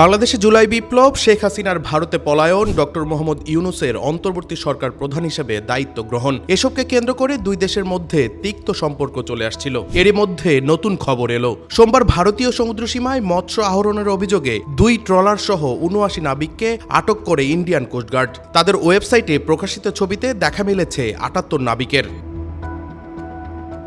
বাংলাদেশে জুলাই বিপ্লব, শেখ হাসিনার ভারতে পলায়ন ডক্টর মোহাম্মদ ইউনুসের অন্তর্বর্তী সরকার প্রধান হিসেবে দায়িত্ব গ্রহণ। এসবকে কেন্দ্র করে দুই দেশের মধ্যে তিক্ত সম্পর্ক চলে আসছিল। এরই মধ্যে নতুন খবর এলো। সোমবার ভারতীয় সমুদ্র সীমায় মৎস্য আহরণের অভিযোগে দুই ট্রলার সহ উনআশি নাবিককে আটক করে ইন্ডিয়ান কোস্টগার্ড। তাদের ওয়েবসাইটে প্রকাশিত ছবিতে দেখা মিলেছে আটাত্তর নাবিকের।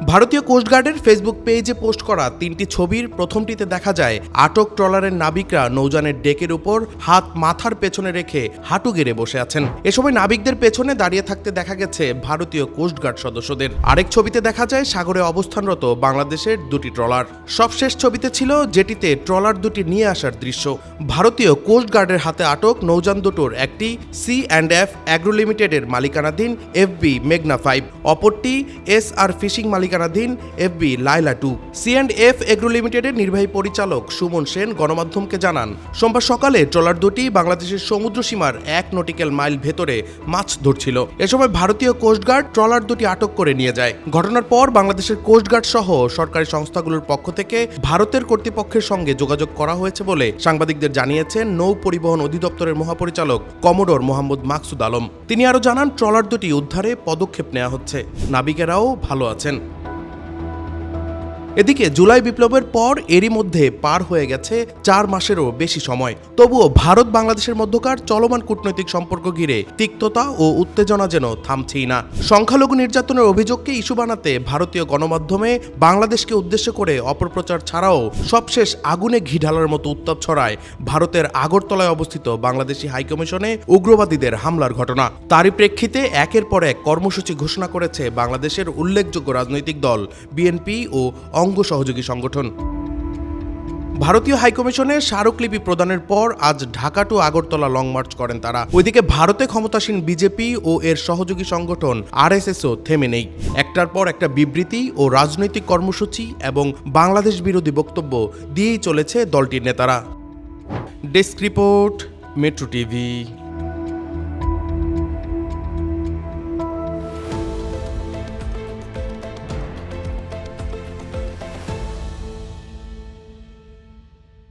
ভারতীয় কোস্টগার্ডের ফেসবুক পেজে পোস্ট করা তিনটি ছবির প্রথমটিতে দেখা যায় আটক ট্রলারের নাবিকরা নৌযানের ডেকের উপর হাত মাথার পেছনে রেখে হাঁটু গেড়ে বসে আছেন। এ সময় নাবিকদের পেছনে দাঁড়িয়ে থাকতে দেখা গেছে ভারতীয় কোস্টগার্ড সদস্যদের। আরেক ছবিতে দেখা যায় সাগরে অবস্থানরত বাংলাদেশের দুটি ট্রলার। সবশেষ ছবিতে ছিল যেটিতে ট্রলার দুটি নিয়ে আসার দৃশ্য। ভারতীয় কোস্টগার্ডের হাতে আটক নৌযান দুটোর একটি সি অ্যান্ড এফ অ্যাগ্রো লিমিটেডের মালিকানাধীন এফবি মেঘনা ফাইভ অপরটি এস আর ফিশিং মালিকানাধীন FB Laila two. C and F agro লিমিটেডের নির্বাহী পরিচালক সুমন সেন গণমাধ্যমকে জানান, সোমবার সকালে ট্রলার দুটি বাংলাদেশের সমুদ্র সীমার এক নটিক্যাল মাইল ভেতরে মাছ ধরছিল। এ সময় ভারতীয় কোস্টগার্ড ট্রলার দুটি আটক করে নিয়ে যায়। ঘটনার পর বাংলাদেশের কোস্টগার্ড সহ সরকারি সংস্থাগুলোর পক্ষ থেকে ভারতের কর্তৃপক্ষের সঙ্গে যোগাযোগ করা হয়েছে বলে সাংবাদিকদের জানিয়েছেন নৌ পরিবহন অধিদপ্তরের মহাপরিচালক কমোডোর মোহাম্মদ মাকসুদ আলম। তিনি আরও জানান, ট্রলার দুটি উদ্ধারে পদক্ষেপ নেওয়া হচ্ছে। নাবিকেরাও ভালো আছেন। এদিকে জুলাই বিপ্লবের পর এরই মধ্যে পার হয়ে গেছে চার মাসেরও বেশি সময়। তবুও ভারত বাংলাদেশের মধ্যকার চলমান কূটনৈতিক সম্পর্ক ঘিরে তিক্ততা ও উত্তেজনা যেন থামছেই না। সংখ্যালঘু নির্যাতনের অভিযোগকে ইস্যু বানাতে ভারতীয় গণমাধ্যমে বাংলাদেশকে উদ্দেশ্য করে অপপ্রচার ছাড়াও সবশেষ আগুনে ঘি ঢালার মতো উত্তাপ ছড়ায় ভারতের আগরতলায় অবস্থিত বাংলাদেশি হাইকমিশনে উগ্রবাদীদের হামলার ঘটনা। তারই প্রেক্ষিতে একের পর এক কর্মসূচি ঘোষণা করেছে বাংলাদেশের উল্লেখযোগ্য রাজনৈতিক দল, বিএনপি ও অঙ্গ সহযোগী সংগঠন। ভারতীয় হাইকমিশনে স্মারকলিপি প্রদানের পর আজ Dhaka to Agartala long march করেন তারা। ওইদিকে ভারতে ক্ষমতাসীন বিজেপি ও এর সহযোগী সংগঠন আরএসএসও থেমে নেই। একটার পর একটা বিবৃতি ও রাজনৈতিক কর্মসূচি এবং বাংলাদেশ বিরোধী বক্তব্য দিয়েই চলেছে দলটির নেতারা। Desk report, metro TV.